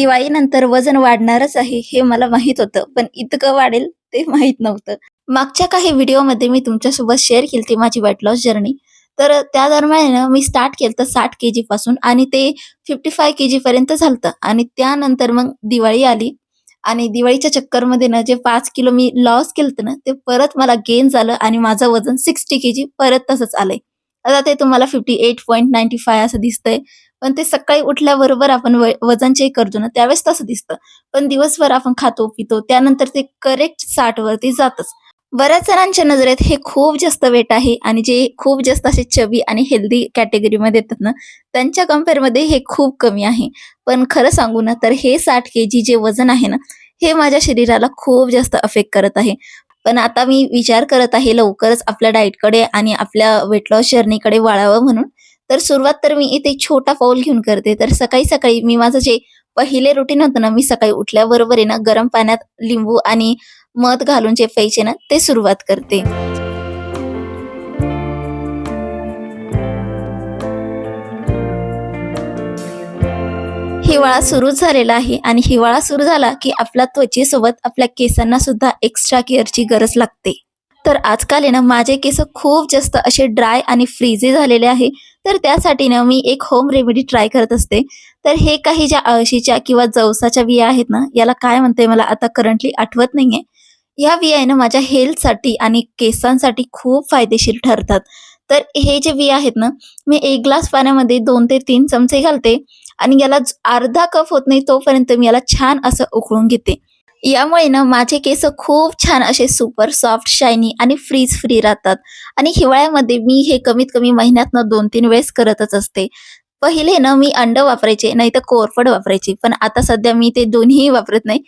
दिवाळीनंतर वजन वाढणारच आहे हे मला माहीत होतं. पण इतकं वाढेल ते माहीत नव्हतं. मागच्या काही व्हिडिओमध्ये मी तुमच्यासोबत शेअर केली ती माझी वेट लॉस जर्नी तर त्या दरम्यान मी स्टार्ट केलं तर साठ के जी पासून आणि ते फिफ्टी फाय के जी पर्यंत झालतं. आणि त्यानंतर मग दिवाळी आली. आणि दिवाळीच्या चक्करमध्ये ना जे पाच किलो मी लॉस केलं ना ते परत मला गेन झालं आणि माझं वजन सिक्स्टी के जी परत तसंच आलंय. आता ते तुम्हाला fifty eight point ninety five असं दिसतंय. पण ते सकाळी उठल्याबरोबर आपण व- वजन चेक करतो ना त्यावेळेस तसं दिसतं. पण दिवसभर आपण खातो पितो त्यानंतर ते करेक्ट साठ वरती जातच. बऱ्याच जणांच्या नजरेत हे खूप जास्त वेट आहे आणि जे खूप जास्त असे चवी आणि हेल्दी कॅटेगरीमध्ये येतात ना त्यांच्या कम्पेअरमध्ये हे खूप कमी आहे. पण खरं सांगू ना तर हे साठ के जी जे वजन आहे ना हे माझ्या शरीराला खूप जास्त अफेक्ट करत आहे. पण आता मी विचार करत आहे लवकरच आपल्या डाएटकडे आणि आपल्या वेट लॉस जर्नीकडे वाळावं म्हणून. तर सुरुवात तर मी इथे छोटा पाऊल घेऊन करते. तर सकाळी सकाळी मी माझं जे पहिले रुटीन होतं ना मी सकाळी उठल्याबरोबर आहे ना गरम पाण्यात लिंबू आणि मध घालून जे प्यायचे ना ते सुरुवात करते. हिवाळा सुरू झालेला आहे आणि हिवाळा सुरू झाला की आपल्या त्वचेसोबत आपल्या केसांना सुद्धा एक्स्ट्रा केअरची गरज लागते. तर आजकाल आहे ना माझे केस खूप जास्त असे ड्राय आणि फ्रीजे झालेले आहे. तर त्यासाठी ना मी एक होम रेमेडी ट्राय करत असते. तर हे काही ज्या अळशीच्या किंवा जवसाच्या बिया आहेत ना याला काय म्हणते मला आता करंटली आठवत नाहीये. या बिया आहे ना माझ्या हेल्थसाठी आणि केसांसाठी खूप फायदेशीर ठरतात. तर हे जे बिया आहेत ना मी एक ग्लास पाण्यामध्ये दोन ते तीन चमचे घालते आणि याला अर्धा कप होत नाही तोपर्यंत मी याला छान असं उकळून घेते. यामुळे ना माझे केस खूप छान असे सुपर सॉफ्ट शायनी आणि फ्रीज फ्री राहतात. आणि हिवाळ्यामध्ये मी हे कमीत कमी महिन्यातनं दोन तीन वेळेस करतच असते. पहिले ना मी अंड वापरायचे नाही तर कोरफड वापरायची. पण आता सध्या मी ते दोन्ही वापरत नाही.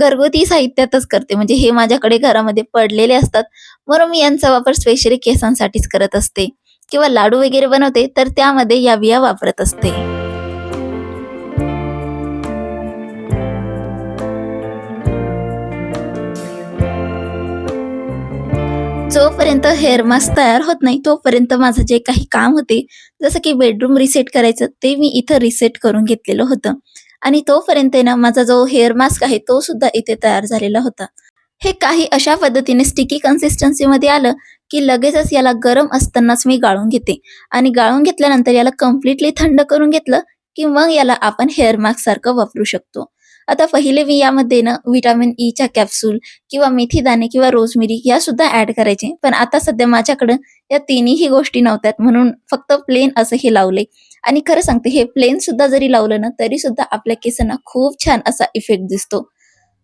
घरगुती साहित्यातच करते. म्हणजे हे माझ्याकडे घरामध्ये पडलेले असतात. म्हणून मी यांचा वापर स्पेशली केसांसाठीच करत असते. किंवा लाडू वगैरे बनवते तर त्यामध्ये या बिया वापरत असते. जोपर्यंत हेअर मास्क तयार होत नाही. तोपर्यंत माझं जे काही काम होते जसं की बेडरूम रिसेट करायचं ते मी इथं रिसेट करून घेतलेलं होतं. आणि तोपर्यंत ना माझा जो हेअर मास्क आहे तो सुद्धा इथे तयार झालेला होता. हे काही अशा पद्धतीने स्टिकी कन्सिस्टन्सी मध्ये आलं की लगेचच याला गरम असतानाच मी गाळून घेते. आणि गाळून घेतल्यानंतर याला कम्प्लिटली थंड करून घेतलं की मग याला आपण हेअर मास्क सारखं वापरू शकतो. आता पहिले मी यामध्ये ना व्हिटॅमिन ई e च्या कॅप्सूल किंवा मेथी दाणे किंवा रोजमिरी या सुद्धा ऍड करायचे. पण आता सध्या माझ्याकडं या तिन्ही गोष्टी नव्हत्यात. म्हणून फक्त प्लेन असं हे लावले. आणि खरं सांगते हे प्लेन सुद्धा जरी लावलं ना तरी सुद्धा आपल्या केसांना खूप छान असा इफेक्ट दिसतो.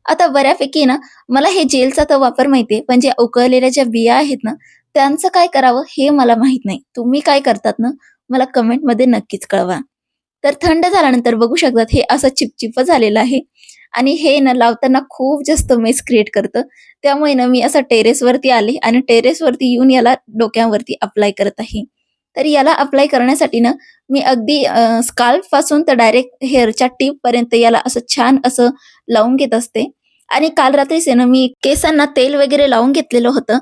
आता बऱ्यापैकी ना मला हे जेलचा तर वापर माहितीये पण ज्या उकळलेल्या ज्या बिया आहेत ना त्यांचं काय करावं हे मला माहीत नाही. तुम्ही काय करतात ना मला कमेंटमध्ये नक्कीच कळवा. तर थंड झाल्यानंतर बघू शकतात हे असं चिपचिप झालेलं आहे. आणि हे ना लावताना खूप जास्त मेस क्रिएट करतं. त्यामुळे ना मी असं टेरेसवरती आले आणि टेरेसवरती येऊन याला डोक्यावरती अप्लाय करत आहे. तर याला अप्लाय करण्यासाठी ना मी अगदी स्काल्फपासून तर डायरेक्ट हेअरच्या टीप पर्यंत याला असं छान असं लावून घेत असते. आणि काल रात्रीच आहे ना मी केसांना तेल वगैरे लावून घेतलेलं होतं.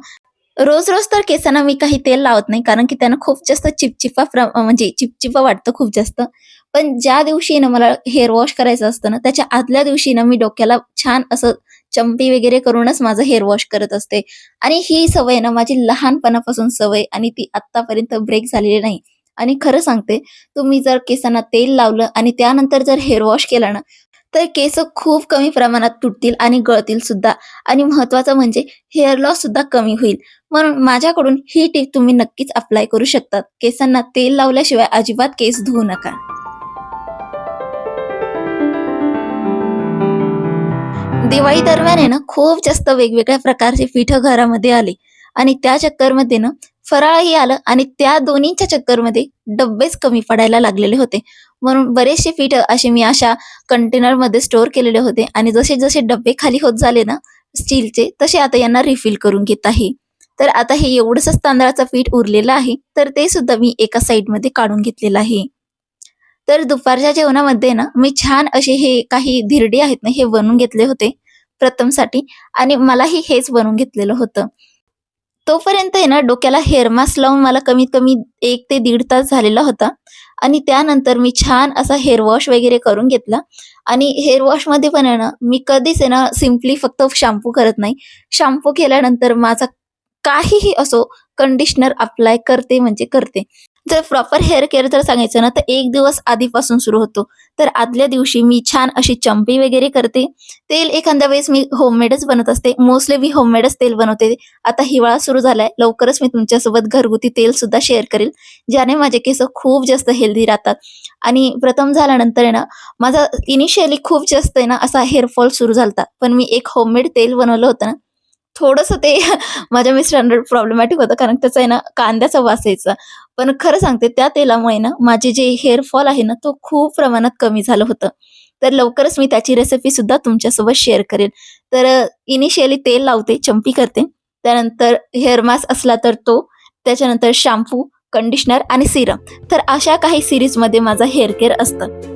रोज रोज तर केसांना मी काही तेल लावत नाही कारण की त्यांना खूप जास्त चिपचिपा प्र- म्हणजे चिपचिपा वाटतं खूप जास्त. पण ज्या दिवशी ना मला हेअर वॉश करायचं असतं ना त्याच्या आदल्या दिवशी ना मी डोक्याला छान असं चंपी वगैरे करूनच माझं हेअर वॉश करत असते. आणि ही सवय ना माझी लहानपणापासून सवय आणि ती आतापर्यंत ब्रेक झालेली नाही. आणि खरं सांगते तुम्ही जर केसांना तेल लावलं आणि त्यानंतर जर हेअर वॉश केला ना तर केस खूप कमी प्रमाणात तुटतील आणि गळतील सुद्धा. आणि महत्वाचं म्हणजे हेअर लॉस सुद्धा कमी होईल. म्हणून माझ्याकडून ही टीप तुम्ही नक्कीच अप्लाय करू शकतात. केसांना तेल लावल्याशिवाय अजिबात केस धुवू नका. दिवाळी दरम्यान आहे ना खूप जास्त वेगवेगळ्या प्रकारचे पीठ घरामध्ये आले. आणि त्या चक्करमध्ये ना फराळही आलं आणि त्या दोन्हीच्या चक्करमध्ये डब्बेच कमी पडायला लागलेले होते. म्हणून बरेचसे पीठ असे मी अशा कंटेनरमध्ये स्टोअर केलेले होते. आणि जसे जसे डब्बे खाली होत झाले ना स्टीलचे तसे आता यांना रिफिल करून घेत आहे. तर आता हे एवढंच तांदळाचं पीठ उरलेलं आहे तर ते सुद्धा मी एका साईडमध्ये काढून घेतलेलं आहे. तर दुपारच्या जेवणामध्ये ना मी छान असे हे काही धिरडे आहेत ना हे बनवून घेतले होते. प्रथमसाठी आणि मलाही हेच बनवून घेतलेलं होतं. तोपर्यंत आहे ना डोक्याला हेअर मास्क लावून मला कमीत कमी एक ते दीड तास झालेला होता. आणि त्यानंतर मी छान असा हेअर वॉश वगैरे करून घेतला. आणि हेअर वॉशमध्ये पण आहे ना मी कधीच आहे ना सिम्पली फक्त शॅम्पू करत नाही. शॅम्पू केल्यानंतर माझा काहीही असो कंडिशनर अप्लाय करते म्हणजे करते. जर प्रॉपर हेअर केअर जर सांगायचं ना तर एक दिवस आधीपासून सुरू होतो. तर आदल्या दिवशी मी छान अशी चंपी वगैरे करते. तेल एखाद्या वेळेस मी होममेडच बनवत असते. मोस्टली मी होममेडच तेल बनवते. आता हिवाळा सुरू झालाय. लवकरच मी तुमच्यासोबत घरगुती तेल सुद्धा शेअर करेल ज्याने माझे केस खूप जास्त हेल्दी राहतात. आणि प्रथम झाल्यानंतर आहे ना माझा इनिशियली खूप जास्त आहे ना असा हेअरफॉल सुरू झालता. पण मी एक होममेड तेल बनवलं होतं ना थोडंसं ते माझ्या मिस्टरांना प्रॉब्लेमॅटिक होतं कारण त्याचा आहे ना कांद्याचा वास यायचा. पण खरं सांगते त्या तेलामुळे ना माझे जे हेअरफॉल आहे ना तो खूप प्रमाणात कमी झालं होतं. तर लवकरच मी त्याची रेसिपी सुद्धा तुमच्यासोबत शेअर करेल तर इनिशियली तेल लावते चंपी करते. त्यानंतर हेअर मास्क असला तर तो त्याच्यानंतर शॅम्पू कंडिशनर आणि सिरम तर अशा काही सिरीजमध्ये माझा हेअर केअर असतं.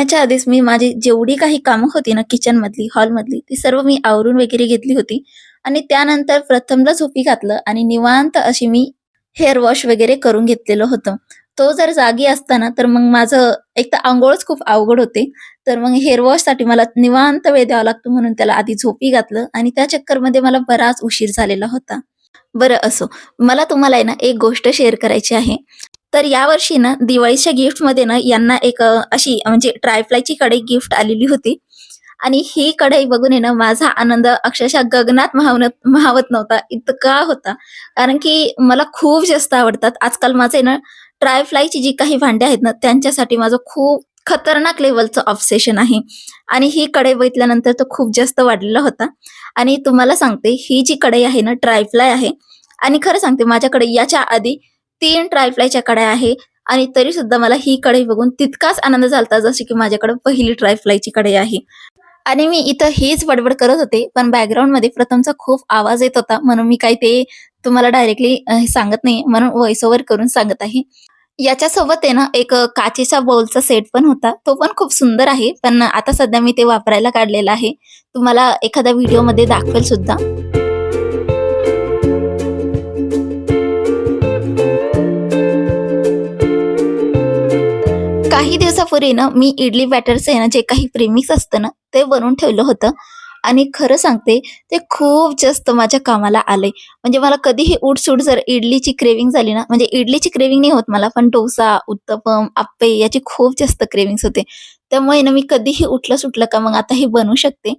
वॉश आधीच मी माझी जेवढी काही कामं होती ना किचन मधली हॉल मधली ती सर्व मी आवरून वगैरे घेतली होती. आणि त्यानंतर प्रथमला झोपी घातलं आणि निवांत अशी मी हेअर वॉश वगैरे करून घेतलेलं होतं. तो जर जागी असताना तर मग माझं एक तर आंघोळच खूप अवघड होते. तर मग हेअर वॉशसाठी मला निवांत वेळ द्यावा लागतो म्हणून त्याला आधी झोपी घातलं आणि त्या चक्करमध्ये मला बराच उशीर झालेला होता. बरं असो मला तुम्हाला आहे ना एक गोष्ट शेअर करायची आहे. तर यावर्षी ना दिवाळीच्या गिफ्टमध्ये ना यांना एक अशी म्हणजे ट्रायफ्लायची कढई गिफ्ट आलेली होती. आणि ही कढई बघून आहे ना माझा आनंद अक्षरशः गगनात महावत महावत नव्हता इतका होता. कारण की मला खूप जास्त आवडतात. आजकाल माझे ना ट्रायफ्लायची जी काही भांडी आहेत ना त्यांच्यासाठी माझं खूप खतरनाक लेवलचं ऑब्सेशन आहे. आणि ही कढई बघितल्यानंतर तो खूप जास्त वाढलेला होता. आणि तुम्हाला सांगते ही जी कढई आहे ना ट्रायफ्लाय आहे. आणि खरं सांगते माझ्याकडे याच्या आधी तीन ट्रायफ्लायच्या कड्या आहे आणि तरी सुद्धा मला ही कढई बघून तितकाच आनंद झालता जशी की माझ्याकडे पहिली ट्रायफ्लायची कढई आहे. आणि मी इथं हीच बडबड करत होते पण बॅकग्राऊंडमध्ये प्रथमचा खूप आवाज येत होता म्हणून मी काही ते तुम्हाला डायरेक्टली सांगत नाही म्हणून व्हॉइस ओव्हर करून सांगत आहे. याच्यासोबत आहे ना एक काचेच्या बॉलचा सेट पण होता तो पण खूप सुंदर आहे पण आता सध्या मी ते वापरायला काढलेला आहे. तुम्हाला एखाद्या व्हिडिओमध्ये दाखवेल सुद्धा. काही दिवसापूर्वी ना मी इडली बॅटरचं आहे ना जे काही प्रेमिक्स असतं ना ते बनवून ठेवलं होतं. आणि खरं सांगते ते खूप जास्त माझ्या कामाला आले म्हणजे मला कधीही उठसूट जर इडलीची क्रेविंग झाली ना म्हणजे इडलीची क्रेविंग नाही होत मला पण डोसा उत्तपम आप्पे याची खूप जास्त क्रेविंग्स होते. त्यामुळे ना मी कधीही उठलं सुटलं का मग आता हे बनवू शकते.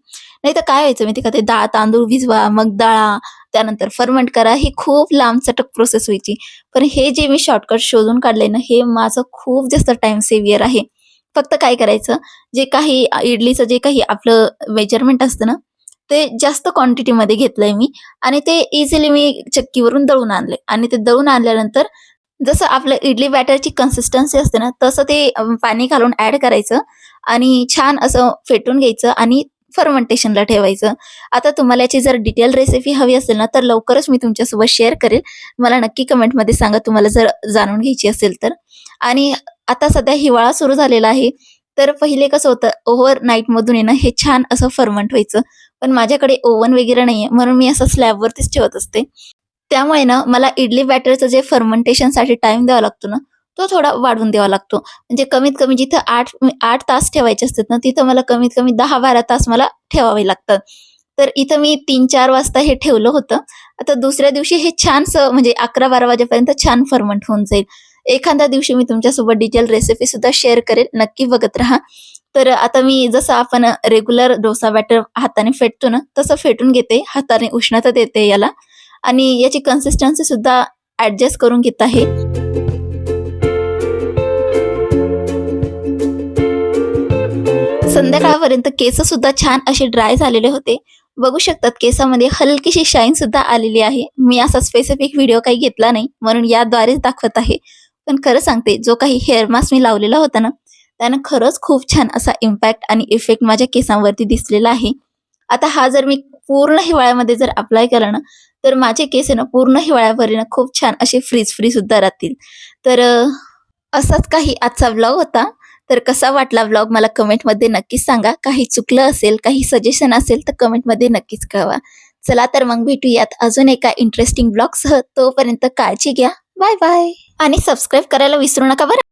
नाही तर काय व्हायचं माहिती का ते डाळ तांदूळ भिजवा मग दळा त्यानंतर फर्मेंट करा ही खूप लांब चटक प्रोसेस व्हायची. पण हे जे मी शॉर्टकट शोधून काढले ना हे माझं खूप जास्त टाइम सेव्हियर आहे. फक्त काय करायचं जे काही इडलीचं जे काही आपलं मेजरमेंट असतं ना ते जास्त क्वांटिटीमध्ये घेतलंय मी आणि ते इझिली मी चक्कीवरून दळून आणले आणि ते दळून आणल्यानंतर जसं आपलं इडली बॅटरची कन्सिस्टन्सी असते ना तसं ते पाणी घालून ऍड करायचं. आणि छान असं फेटून घ्यायचं आणि फर्मेंटेशनला ठेवायचं. आता तुम्हाला याची जर डिटेल रेसिपी हवी असेल ना तर लवकरच मी तुमच्यासोबत शेअर करेल. मला नक्की कमेंटमध्ये सांगा तुम्हाला जर जाणून घ्यायची असेल तर. आणि आता सध्या हिवाळा सुरू झालेला आहे तर पहिले कसं होतं ओव्हर नाईटमधून येणं हे छान असं फर्मंट व्हायचं. पण माझ्याकडे ओव्हन वगैरे नाहीये म्हणून मी असं स्लॅबवरतीच ठेवत असते. त्यामुळे ना मला इडली बॅटरचं जे फर्मेंटेशनसाठी टाइम द्यावा लागतो ना तो थोडा वाढवून द्यावा लागतो. म्हणजे कमीत कमी जिथं आठ आठ तास ठेवायचे असतात ना तिथं मला कमीत कमी दहा बारा तास मला ठेवावे लागतात. तर इथं मी तीन चार वाजता हे ठेवलं होतं. आता दुसऱ्या दिवशी हे छानसं म्हणजे अकरा बारा वाजेपर्यंत छान फर्मंट होऊन जाईल. एखाद्या दिवशी मी तुमच्यासोबत डिटेल रेसिपी सुद्धा शेअर करेल. नक्की बघत राहा. तर आता मी जसं आपण रेग्युलर डोसा बॅटर हाताने फेटतो ना तसं फेटून घेते. हाताने उष्णता देते याला. आणि याची कन्सिस्टन्सी सुद्धा ऍडजस्ट करून घेत आहे. संध्याकाळपर्यंत केस सुद्धा छान असे ड्राय झालेले होते. बघू शकतात केसामध्ये हलकीशी शाईन सुद्धा आलेली आहे. मी असा स्पेसिफिक व्हिडिओ काही घेतला नाही म्हणून याद्वारेच दाखवत आहे. पण खरं सांगते जो काही हेअर मास्क मी लावलेला होता ना त्यानं खरंच खूप छान असा इम्पॅक्ट आणि इफेक्ट माझ्या केसांवरती दिसलेला आहे. आता हा जर मी पूर्ण हिवाळ्यामध्ये जर अप्लाय केला ना तर माझे केस ना पूर्ण हिवाळ्यावर ना खूप छान असे फ्रीज फ्री सुद्धा राहतील. तर असाच काही आजचा व्लॉग होता. तर कसा वाटला व्लॉग मला कमेंटमध्ये नक्कीच सांगा. काही चुकलं असेल काही सजेशन असेल तर कमेंटमध्ये नक्कीच कळवा. चला तर मग भेटूयात अजून एका इंटरेस्टिंग ब्लॉगसह तोपर्यंत काळजी घ्या. बाय बाय आणि सबस्क्राईब करायला विसरू नका बरं.